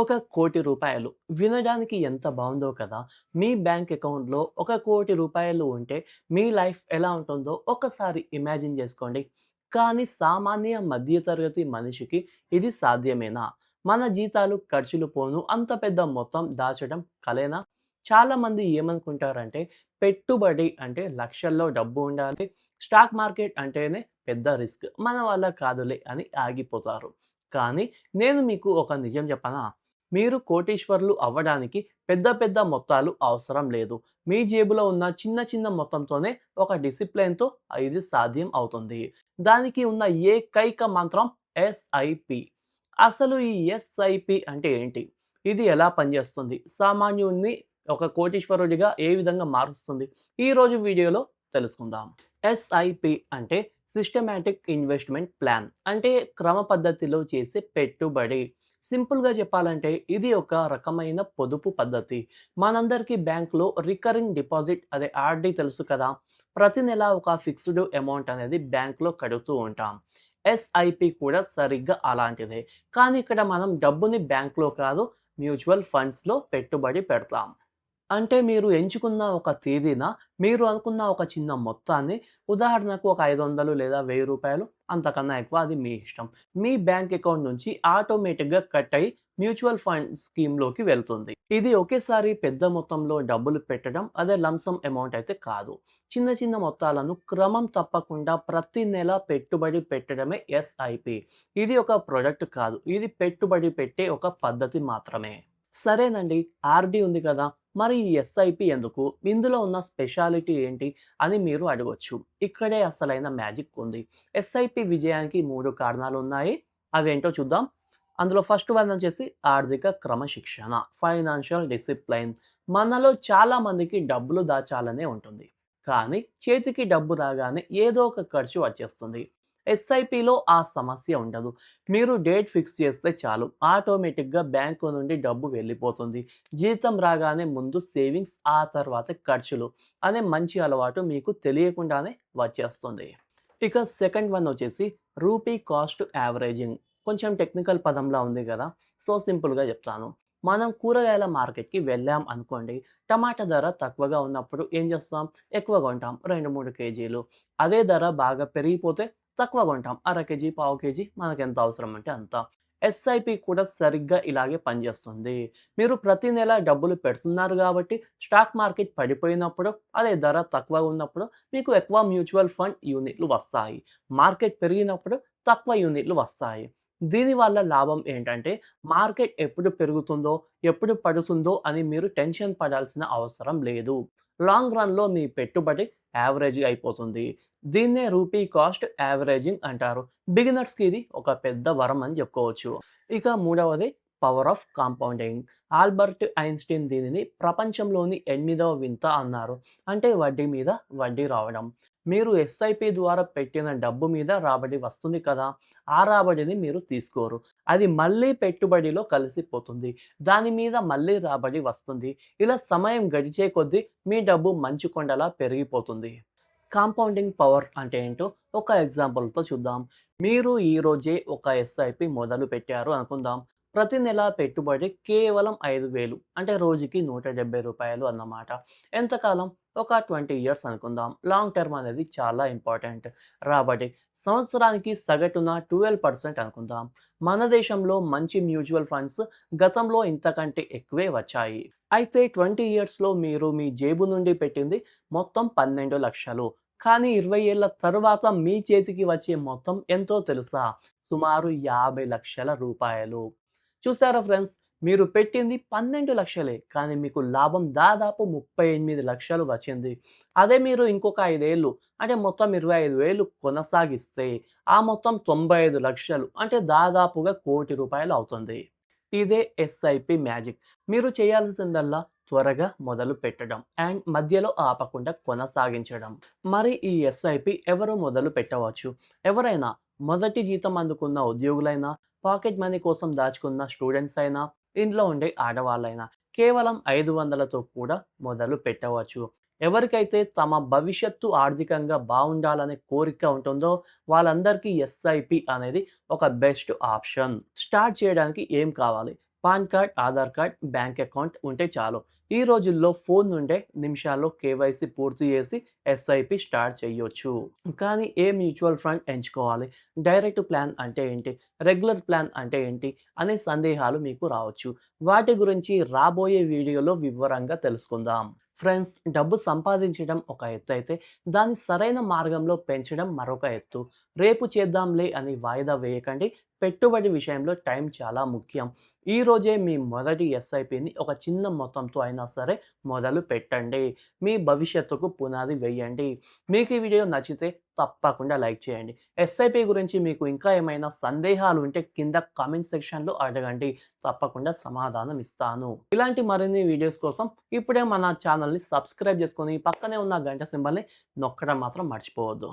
ఒక కోటి రూపాయలు వినడానికి ఎంత బాగుందో కదా మీ బ్యాంక్ అకౌంట్లో ఒక కోటి రూపాయలు ఉంటే మీ లైఫ్ ఎలా ఉంటుందో ఒకసారి ఇమాజిన్ చేసుకోండి. కానీ సామాన్య మధ్యతరగతి మనిషికి ఇది సాధ్యమేనా? మన జీతాలు ఖర్చులు పోను అంత పెద్ద మొత్తం దాచడం కలేనా? చాలామంది ఏమనుకుంటారంటే పెట్టుబడి అంటే లక్షల్లో డబ్బు ఉండాలి స్టాక్ మార్కెట్ అంటేనే పెద్ద రిస్క్ మన వల్ల కాదులే అని ఆగిపోతారు. కానీ నేను మీకు ఒక నిజం చెప్పనా? మీరు కోటీశ్వర్లు అవ్వడానికి పెద్ద పెద్ద మొత్తాలు అవసరం లేదు. మీ జేబులో ఉన్న చిన్న చిన్న మొత్తంతోనే ఒక డిసిప్లిన్తో ఇది సాధ్యం అవుతుంది. దానికి ఉన్న ఏకైక మంత్రం ఎస్ఐపి అసలు ఈ ఎస్ఐపి అంటే ఏంటి? ఇది ఎలా పనిచేస్తుంది? సామాన్యుడిని ఒక కోటీశ్వరుడిగా ఏ విధంగా మారుస్తుంది? ఈరోజు వీడియోలో తెలుసుకుందాం. ఎస్ఐపి అంటే సిస్టమాటిక్ ఇన్వెస్ట్మెంట్ ప్లాన్ అంటే క్రమ పద్ధతిలో చేసే పెట్టుబడి. సింపుల్గా చెప్పాలంటే ఇది ఒక రకమైన పొదుపు పద్ధతి. మనందరికీ బ్యాంక్లో రికరింగ్ డిపాజిట్ అదే ఆర్డి తెలుసు కదా ప్రతి నెల ఒక ఫిక్స్డ్ అమౌంట్ అనేది బ్యాంక్లో కడుతూ ఉంటాం. ఎస్ఐపి కూడా సరిగ్గా అలాంటిదే. కానీ ఇక్కడ మనం డబ్బుని బ్యాంక్లో కాదు మ్యూచువల్ ఫండ్స్లో పెట్టుబడి పెడతాం. అంటే మీరు ఎంచుకున్న ఒక తేదీన మీరు అనుకున్న ఒక చిన్న మొత్తాన్ని ఉదాహరణకు ఒక ఐదు వందలు లేదా వెయ్యి రూపాయలు అంతకన్నా ఎక్కువ అది మీ ఇష్టం. మీ బ్యాంక్ అకౌంట్ నుంచి ఆటోమేటిక్గా కట్ అయి మ్యూచువల్ ఫండ్ స్కీమ్లోకి వెళ్తుంది. ఇది ఒకేసారి పెద్ద మొత్తంలో డబ్బులు పెట్టడం అదే లంసం అమౌంట్ అయితే కాదు. చిన్న చిన్న మొత్తాలను క్రమం తప్పకుండా ప్రతి నెల పెట్టుబడి పెట్టడమే ఎస్ఐపి. ఇది ఒక ప్రొడక్ట్ కాదు. ఇది పెట్టుబడి పెట్టే ఒక పద్ధతి మాత్రమే. సరేనండి. ఆర్డి ఉంది కదా. మరి ఈ ఎస్ఐపి ఎందుకు? ఇందులో ఉన్న స్పెషాలిటీ ఏంటి? అని మీరు అడగవచ్చు ఇక్కడే అసలైన మ్యాజిక్ ఉంది. ఎస్ఐపి విజయానికి మూడు కారణాలు ఉన్నాయి. అవేంటో చూద్దాం. అందులో ఫస్ట్ వన్ వచ్చేసి ఆర్థిక క్రమశిక్షణ ఫైనాన్షియల్ డిసిప్లైన్. మనలో చాలా మందికి డబ్బులు దాచాలనే ఉంటుంది. కానీ చేతికి డబ్బు రాగానే ఏదో ఒక ఖర్చు వచ్చేస్తుంది. ఎస్ఐపిలో ఆ సమస్య ఉండదు. మీరు డేట్ ఫిక్స్ చేస్తే చాలు. ఆటోమేటిక్గా బ్యాంకు నుండి డబ్బు వెళ్ళిపోతుంది. జీతం రాగానే ముందు సేవింగ్స్ ఆ తర్వాత ఖర్చులు అనే మంచి అలవాటు మీకు తెలియకుండానే వచ్చేస్తుంది. ఇక సెకండ్ వన్ వచ్చేసి రూపీ కాస్ట్ యావరేజింగ్. కొంచెం టెక్నికల్ పదంలా ఉంది కదా? సో సింపుల్గా చెప్తాను. మనం కూరగాయల మార్కెట్కి వెళ్ళాం అనుకోండి టమాటా ధర తక్కువగా ఉన్నప్పుడు ఏం చేస్తాం? ఎక్కువ కొంటాం. రెండు మూడు కేజీలు. అదే ధర బాగా పెరిగిపోతే తక్కువ కొంటాం. అర కేజీ పావు కేజీ మనకు ఎంత అవసరం అంటే అంత. ఎస్ఐపి కూడా సరిగ్గా ఇలాగే పనిచేస్తుంది. మీరు ప్రతి నెల డబ్బులు పెడుతున్నారు కాబట్టి స్టాక్ మార్కెట్ పడిపోయినప్పుడు అదే ధర తక్కువ ఉన్నప్పుడు మీకు ఎక్కువ మ్యూచువల్ ఫండ్ యూనిట్లు వస్తాయి. మార్కెట్ పెరిగినప్పుడు తక్కువ యూనిట్లు వస్తాయి. దీనివల్ల లాభం ఏంటంటే మార్కెట్ ఎప్పుడు పెరుగుతుందో ఎప్పుడు పడుతుందో అని మీరు టెన్షన్ పడాల్సిన అవసరం లేదు. లాంగ్ రన్లో మీ పెట్టుబడి యావరేజ్ అయిపోతుంది. దీన్నే రూపీ కాస్ట్ యావరేజింగ్ అంటారు. బిగినర్స్కి ఇది ఒక పెద్ద వరం అని చెప్పుకోవచ్చు. ఇక మూడవది power of compounding Albert Einstein దీనిని ప్రపంచంలోని ఎనిమిదవ వింత అన్నారు. అంటే వడ్డీ మీద వడ్డీ రావడం. మీరు ఎస్ఐపి ద్వారా పెట్టిన డబ్బు మీద రాబడి వస్తుంది కదా? ఆ రాబడిని మీరు తీసుకోరు. అది మళ్ళీ పెట్టుబడిలో కలిసిపోతుంది. దాని మీద మళ్ళీ రాబడి వస్తుంది. ఇలా సమయం గడిచే కొద్దీ మీ డబ్బు మంచు కొండలా పెరిగిపోతుంది. కాంపౌండింగ్ పవర్ అంటే ఏంటో ఒక ఎగ్జాంపుల్తో చూద్దాం. మీరు ఈ రోజే ఒక ఎస్ఐపి మొదలు పెట్టారు అనుకుందాం. ప్రతి నెల పెట్టుబడి కేవలం ఐదు వేలు అంటే రోజుకి నూట డెబ్బై రూపాయలు అన్నమాట. ఎంతకాలం? ఒక ట్వంటీ ఇయర్స్ అనుకుందాం. లాంగ్ టర్మ్ అనేది చాలా ఇంపార్టెంట్. రాబట్టి సంవత్సరానికి సగటున ట్వెల్వ్ పర్సెంట్ అనుకుందాం. మన దేశంలో మంచి మ్యూచువల్ ఫండ్స్ గతంలో ఇంతకంటే ఎక్కువే వచ్చాయి. అయితే ట్వంటీ ఇయర్స్లో మీరు మీ జేబు నుండి పెట్టింది మొత్తం పన్నెండు లక్షలు. కానీ ఇరవై ఏళ్ళ తర్వాత మీ చేతికి వచ్చే మొత్తం ఎంతో తెలుసా? సుమారు యాభై లక్షల రూపాయలు. చూసారా ఫ్రెండ్స్? మీరు పెట్టింది పన్నెండు లక్షలే కానీ మీకు లాభం దాదాపు ముప్పై ఎనిమిది లక్షలు వచ్చింది. అదే మీరు ఇంకొక ఐదేళ్ళు అంటే మొత్తం ఇరవై ఐదు వేలు కొనసాగిస్తే ఆ మొత్తం తొంభై ఐదు లక్షలు అంటే దాదాపుగా కోటి రూపాయలు అవుతుంది. ఇదే ఎస్ఐపి మ్యాజిక్. మీరు చేయాల్సిందల్లా త్వరగా మొదలు పెట్టడం అండ్ మధ్యలో ఆపకుండా కొనసాగించడం. మరి ఈ ఎస్ఐపి ఎవరు మొదలు పెట్టవచ్చు? ఎవరైనా మొదటి జీతం అందుకున్న ఉద్యోగులైనా పాకెట్ మనీ కోసం దాచుకున్న స్టూడెంట్స్ అయినా ఇంట్లో ఉండే ఆడవాళ్ళైనా కేవలం ఐదు వందలతో కూడా మొదలు పెట్టవచ్చు. ఎవరికైతే తమ భవిష్యత్తు ఆర్థికంగా బాగుండాలనే కోరిక ఉంటుందో వాళ్ళందరికీ ఎస్ఐపి అనేది ఒక బెస్ట్ ఆప్షన్. స్టార్ట్ చేయడానికి ఏం కావాలి? PAN card Aadhaar card bank account ఉంటే చాలు. ఈ రోజుల్లో ఫోన్ నుండే నిమిషాల్లో కేవైసీ పూర్తి చేసి ఎస్ఐపి స్టార్ట్ చేయొచ్చు. కానీ ఏ మ్యూచువల్ ఫండ్ ఎంచుకోవాలి? డైరెక్ట్ ప్లాన్ అంటే ఏంటి? రెగ్యులర్ ప్లాన్ అంటే ఏంటి? అనే సందేహాలు మీకు రావచ్చు. వాటి గురించి రాబోయే వీడియోలో వివరంగా తెలుసుకుందాం. ఫ్రెండ్స్ డబ్బు సంపాదించడం ఒక ఎత్తు. అయితే దాన్ని సరైన మార్గంలో పెంచడం మరొక ఎత్తు. రేపు చేద్దాంలే అని వాయిదా వేయకండి. పెట్టుబడి విషయంలో టైం చాలా ముఖ్యం. ఈరోజే మీ మొదటి ఎస్ఐపిని ఒక చిన్న మొత్తంతో అయినా సరే మొదలు పెట్టండి. మీ భవిష్యత్తుకు పునాది వేయండి. మీకు ఈ వీడియో నచ్చితే తప్పకుండా లైక్ చేయండి. ఎస్ఐపి గురించి మీకు ఇంకా ఏమైనా సందేహాలు ఉంటే కింద కామెంట్ సెక్షన్లో అడగండి. తప్పకుండా సమాధానం ఇస్తాను. ఇలాంటి మరిన్ని వీడియోస్ కోసం ఇప్పుడే మన ఛానల్ని సబ్స్క్రైబ్ చేసుకొని పక్కనే ఉన్న గంట సింబల్ని నొక్కడం మాత్రం మర్చిపోవద్దు.